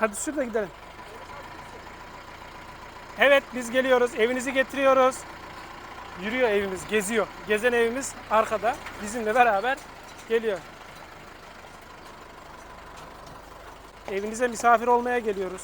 Hadi sür de gidelim. Evet biz geliyoruz. Evinizi getiriyoruz. Yürüyor evimiz, geziyor. Gezen evimiz arkada. Bizimle beraber geliyor. Evinize misafir olmaya geliyoruz.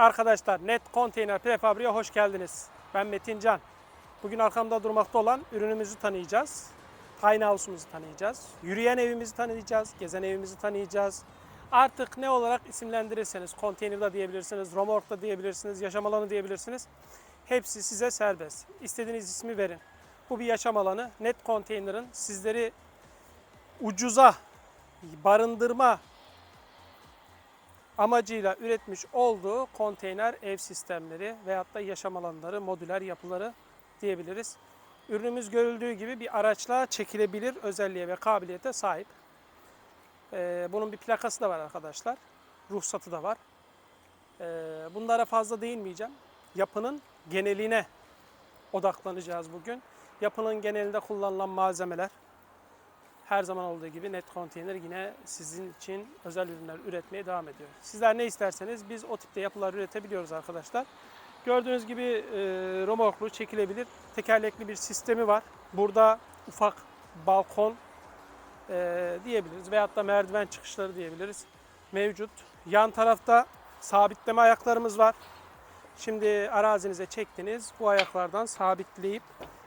Arkadaşlar Net Konteyner Prefabri'ye hoş geldiniz. Ben Metin Can. Bugün arkamda durmakta olan ürünümüzü tanıyacağız. Tiny House'umuzu tanıyacağız. Yürüyen evimizi tanıyacağız. Gezen evimizi tanıyacağız. Artık ne olarak isimlendirirseniz, konteyner da diyebilirsiniz, romork da diyebilirsiniz, yaşam alanı diyebilirsiniz. Hepsi size serbest. İstediğiniz ismi verin. Bu bir yaşam alanı. Net Konteyner'ın sizleri ucuza barındırma amacıyla üretmiş olduğu konteyner ev sistemleri veyahut da yaşam alanları, modüler yapıları diyebiliriz. Ürünümüz görüldüğü gibi bir araçla çekilebilir özelliğe ve kabiliyete sahip. Ee, bunun bir plakası da var arkadaşlar. Ruhsatı da var. Ee, bunlara fazla değinmeyeceğim. Yapının geneline odaklanacağız bugün. Yapının genelinde kullanılan malzemeler, her zaman olduğu gibi Net Container yine sizin için özel ürünler üretmeye devam ediyor. Sizler ne isterseniz biz o tipte yapılar üretebiliyoruz arkadaşlar. Gördüğünüz gibi e, romorklu çekilebilir tekerlekli bir sistemi var. Burada ufak balkon e, diyebiliriz veyahut da merdiven çıkışları diyebiliriz. Mevcut. Yan tarafta sabitleme ayaklarımız var. Şimdi arazinize çektiniz. Bu ayaklardan sabitleyip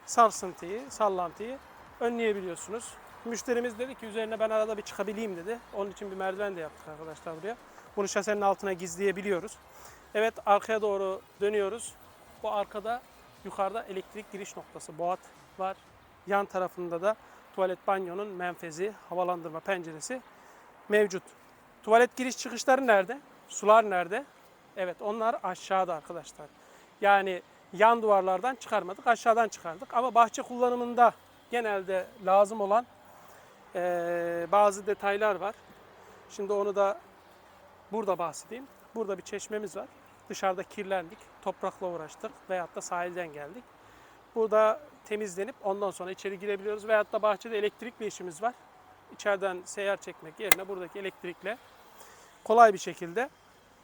sarsıntıyı, sallantıyı önleyebiliyorsunuz. Müşterimiz dedi ki üzerine ben arada bir çıkabileyim dedi. Onun için bir merdiven de yaptık arkadaşlar buraya. Bunu şasenin altına gizleyebiliyoruz. Evet arkaya doğru dönüyoruz. Bu arkada yukarıda elektrik giriş noktası boğat var. Yan tarafında da tuvalet banyonun menfezi, havalandırma penceresi mevcut. Tuvalet giriş çıkışları nerede? Sular nerede? Evet onlar aşağıda arkadaşlar. Yani yan duvarlardan çıkarmadık, aşağıdan çıkardık. Ama bahçe kullanımında genelde lazım olan eee, bazı detaylar var. Şimdi onu da burada bahsedeyim. Burada bir çeşmemiz var. Dışarıda kirlendik, toprakla uğraştık veyahut da sahilden geldik. Burada temizlenip ondan sonra içeri girebiliyoruz. Veyahut da bahçede elektrikli işimiz var. İçeriden seyyar çekmek yerine buradaki elektrikle kolay bir şekilde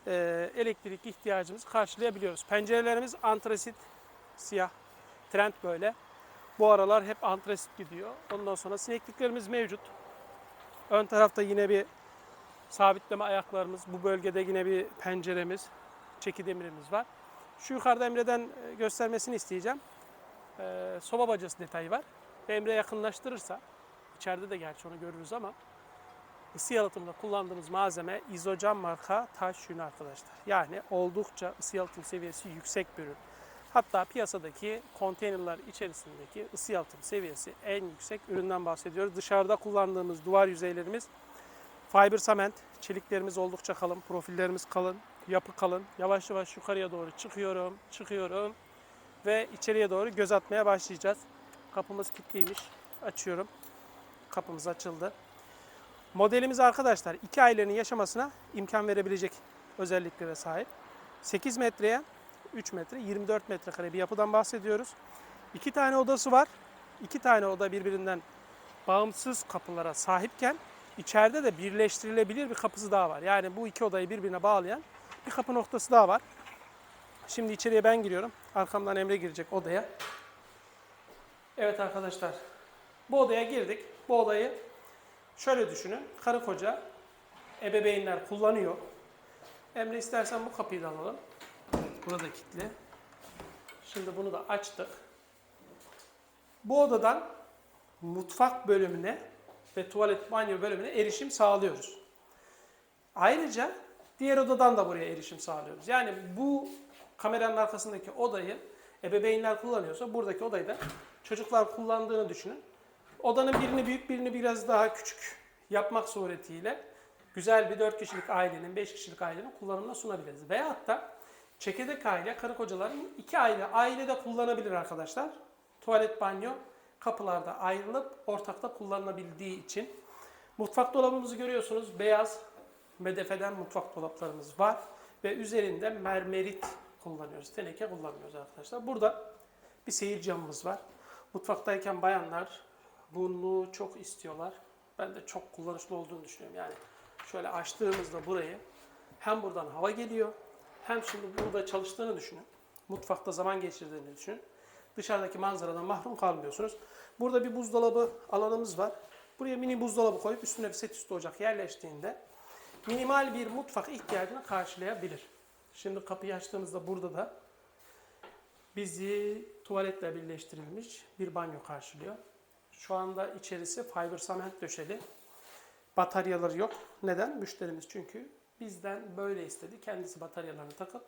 eee, elektrik ihtiyacımızı karşılayabiliyoruz. Pencerelerimiz antrasit siyah. Trend böyle. Bu aralar hep antrasit gidiyor. Ondan sonra sinekliklerimiz mevcut. Ön tarafta yine bir sabitleme ayaklarımız. Bu bölgede yine bir penceremiz, çeki demirimiz var. Şu yukarıda Emre'den e, göstermesini isteyeceğim. Ee, soba bacası detayı var. Emre yakınlaştırırsa, içeride de gerçi onu görürüz ama ısı yalıtımında kullandığımız malzeme izocam marka taş yünü arkadaşlar. Yani oldukça ısı yalıtım seviyesi yüksek bir ürün. Hatta piyasadaki konteynerler içerisindeki ısı yalıtım seviyesi en yüksek üründen bahsediyoruz. Dışarıda kullandığımız duvar yüzeylerimiz fiber cement, çeliklerimiz oldukça kalın, profillerimiz kalın, yapı kalın. Yavaş yavaş yukarıya doğru çıkıyorum, çıkıyorum ve içeriye doğru göz atmaya başlayacağız. Kapımız kilitliymiş. Açıyorum. Kapımız açıldı. Modelimiz arkadaşlar 2 ailenin yaşamasına imkan verebilecek özelliklere sahip. 8 metreye 3 metre 24 metrekare bir yapıdan bahsediyoruz. İki tane odası var. İki tane oda birbirinden bağımsız kapılara sahipken içeride de birleştirilebilir bir kapısı daha var. Yani bu iki odayı birbirine bağlayan bir kapı noktası daha var. Şimdi içeriye ben giriyorum. Arkamdan Emre girecek odaya. Evet arkadaşlar. Bu odaya girdik. Bu odayı şöyle düşünün. Karı koca ebeveynler kullanıyor. Emre istersen bu kapıyı da alalım. Burada kilitli. Şimdi bunu da açtık. Bu odadan mutfak bölümüne ve tuvalet banyo bölümüne erişim sağlıyoruz. Ayrıca diğer odadan da buraya erişim sağlıyoruz. Yani bu kameranın arkasındaki odayı ebeveynler kullanıyorsa buradaki odayı da çocuklar kullandığını düşünün. Odanın birini büyük birini biraz daha küçük yapmak suretiyle güzel bir 4 kişilik ailenin, 5 kişilik ailenin kullanımına sunabiliriz. Veyahut da çekirdek aile, karı kocaların iki aile, ailede kullanabilir arkadaşlar. Tuvalet, banyo kapılarda ayrılıp ortakta kullanılabildiği için. Mutfak dolabımızı görüyorsunuz. Beyaz medefeden mutfak dolaplarımız var. Ve üzerinde mermerit kullanıyoruz. Teneke kullanmıyoruz arkadaşlar. Burada bir seyir camımız var. Mutfaktayken bayanlar bunu çok istiyorlar. Ben de çok kullanışlı olduğunu düşünüyorum. Yani şöyle açtığımızda burayı hem buradan hava geliyor hem şimdi burada çalıştığını düşünün. Mutfakta zaman geçirdiğini düşünün. Dışarıdaki manzaradan mahrum kalmıyorsunuz. Burada bir buzdolabı alanımız var. Buraya mini buzdolabı koyup üstüne bir set üstü ocak yerleştiğinde minimal bir mutfak ihtiyacını karşılayabilir. Şimdi kapıyı açtığımızda burada da bizi tuvaletle birleştirilmiş bir banyo karşılıyor. Şu anda içerisi fiber cement döşeli. Bataryaları yok. Neden? Müşterimiz çünkü bizden böyle istedi. Kendisi bataryalarını takıp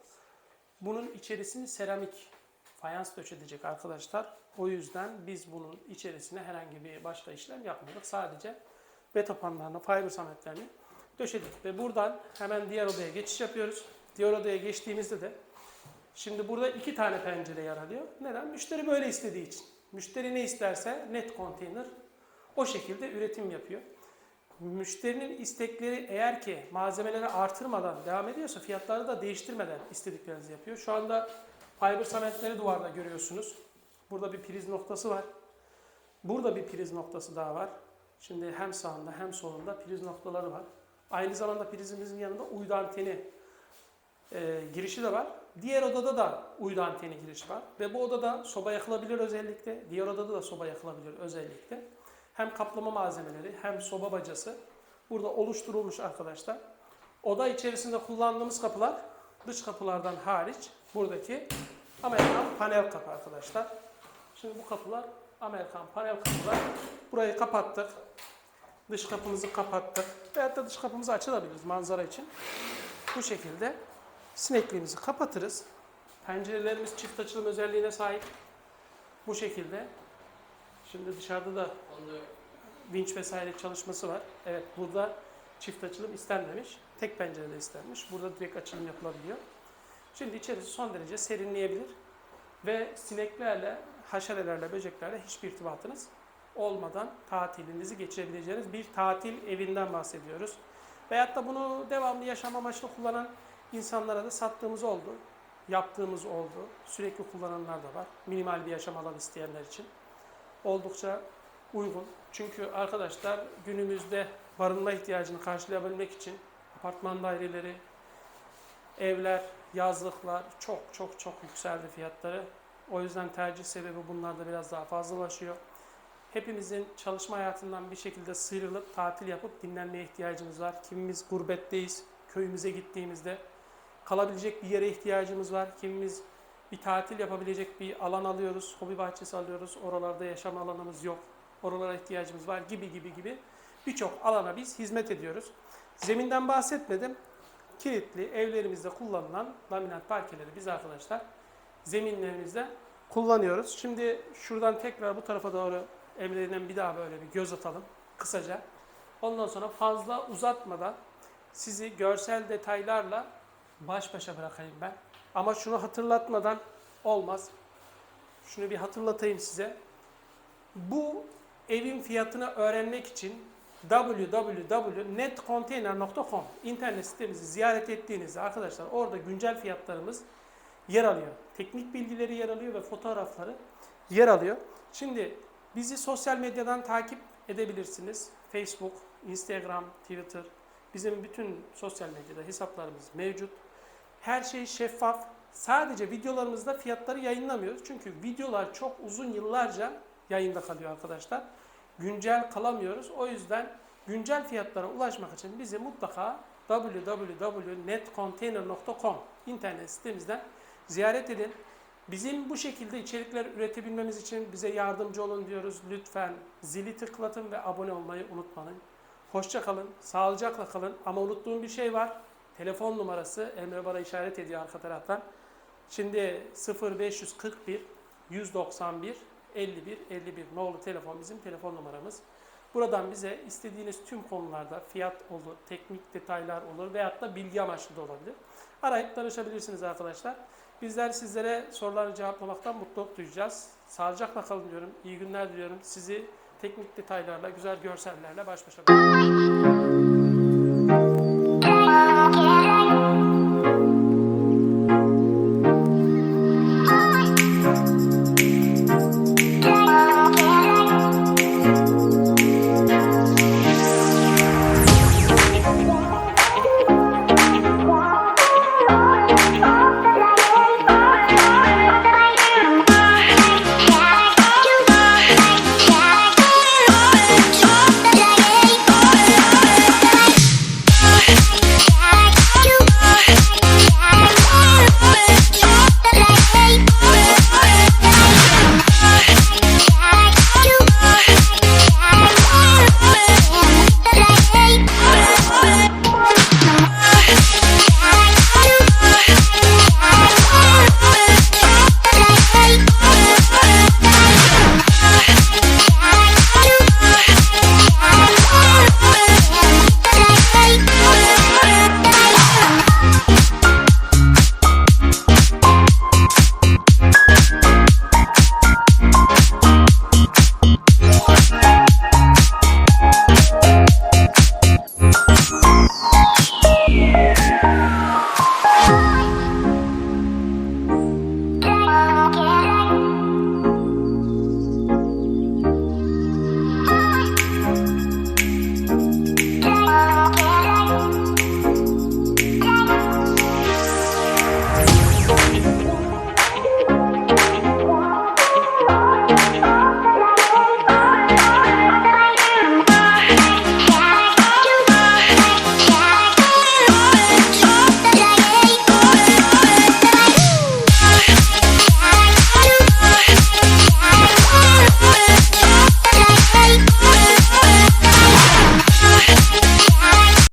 bunun içerisini seramik fayans döşedecek arkadaşlar. O yüzden biz bunun içerisine herhangi bir başka işlem yapmadık. Sadece betopanlarını, fiber cementlerini döşedik. Ve buradan hemen diğer odaya geçiş yapıyoruz. Diğer odaya geçtiğimizde de şimdi burada iki tane pencere yer alıyor. Neden? Müşteri böyle istediği için. Müşteri ne isterse net konteyner o şekilde üretim yapıyor. Müşterinin istekleri eğer ki malzemeleri artırmadan devam ediyorsa fiyatları da değiştirmeden istediklerinizi yapıyor. Şu anda fiber cementleri duvarda görüyorsunuz. Burada bir priz noktası var. Burada bir priz noktası daha var. Şimdi hem sağında hem solunda priz noktaları var. Aynı zamanda prizimizin yanında uydu anteni e, girişi de var. Diğer odada da uydu anteni girişi var. Ve bu odada soba yakılabilir özellikle. Diğer odada da soba yakılabilir özellikle. Hem kaplama malzemeleri hem soba bacası burada oluşturulmuş arkadaşlar. Oda içerisinde kullandığımız kapılar dış kapılardan hariç buradaki Amerikan panel kapı arkadaşlar. Şimdi bu kapılar Amerikan panel kapılar. Burayı kapattık. Dış kapımızı kapattık. Veyahut da dış kapımızı açabiliriz manzara için. Bu şekilde sinekliğimizi kapatırız. Pencerelerimiz çift açılım özelliğine sahip. Bu şekilde. Şimdi dışarıda da vinç vesaire çalışması var. Evet burada çift açılım istenmemiş. Tek pencerede istenmiş. Burada direkt açılım yapılabiliyor. Şimdi içerisi son derece serinleyebilir. Ve sineklerle, haşerelerle, böceklerle hiçbir irtibatınız olmadan tatilinizi geçirebileceğiniz bir tatil evinden bahsediyoruz. Veyahut da bunu devamlı yaşam amaçlı kullanan insanlara da sattığımız oldu. Yaptığımız oldu. Sürekli kullananlar da var. Minimal bir yaşam alanı isteyenler için. Oldukça uygun. Çünkü arkadaşlar günümüzde barınma ihtiyacını karşılayabilmek için apartman daireleri, evler, yazlıklar çok çok çok yükseldi fiyatları. O yüzden tercih sebebi bunlarda biraz daha fazlalaşıyor. Hepimizin çalışma hayatından bir şekilde sıyrılıp tatil yapıp dinlenmeye ihtiyacımız var. Kimimiz gurbetteyiz, köyümüze gittiğimizde kalabilecek bir yere ihtiyacımız var. Kimimiz bir tatil yapabilecek bir alan alıyoruz, hobi bahçesi alıyoruz. Oralarda yaşam alanımız yok. Oralara ihtiyacımız var gibi gibi gibi birçok alana biz hizmet ediyoruz. Zeminden bahsetmedim. Kilitli evlerimizde kullanılan laminat parkeleri biz arkadaşlar zeminlerimizde kullanıyoruz. Şimdi şuradan tekrar bu tarafa doğru evlerinden bir daha böyle bir göz atalım kısaca. Ondan sonra fazla uzatmadan sizi görsel detaylarla baş başa bırakayım ben. Ama şunu hatırlatmadan olmaz. Şunu bir hatırlatayım size. Bu evin fiyatını öğrenmek için www.netcontainer.com internet sitemizi ziyaret ettiğinizde arkadaşlar orada güncel fiyatlarımız yer alıyor. Teknik bilgileri yer alıyor ve fotoğrafları yer alıyor. Şimdi bizi sosyal medyadan takip edebilirsiniz. Facebook, Instagram, Twitter. Bizim bütün sosyal medyada hesaplarımız mevcut. Her şey şeffaf. Sadece videolarımızda fiyatları yayınlamıyoruz. Çünkü videolar çok uzun yıllarca yayında kalıyor arkadaşlar. Güncel kalamıyoruz. O yüzden güncel fiyatlara ulaşmak için bizi mutlaka www.netcontainer.com internet sitemizden ziyaret edin. Bizim bu şekilde içerikler üretebilmemiz için bize yardımcı olun diyoruz. Lütfen zili tıklatın ve abone olmayı unutmayın. Hoşça kalın, sağlıcakla kalın. Ama unuttuğum bir şey var. Telefon numarası Emre bana işaret ediyor arka taraftan. Şimdi 0541 191 51 51 nolu telefon bizim telefon numaramız. Buradan bize istediğiniz tüm konularda fiyat olur, teknik detaylar olur veyahut da bilgi amaçlı da olabilir. Arayıp danışabilirsiniz arkadaşlar. Bizler sizlere soruları cevaplamaktan mutluluk duyacağız. Sağlıcakla kalın diyorum. İyi günler diliyorum. Sizi teknik detaylarla, güzel görsellerle baş başa bırakıyorum.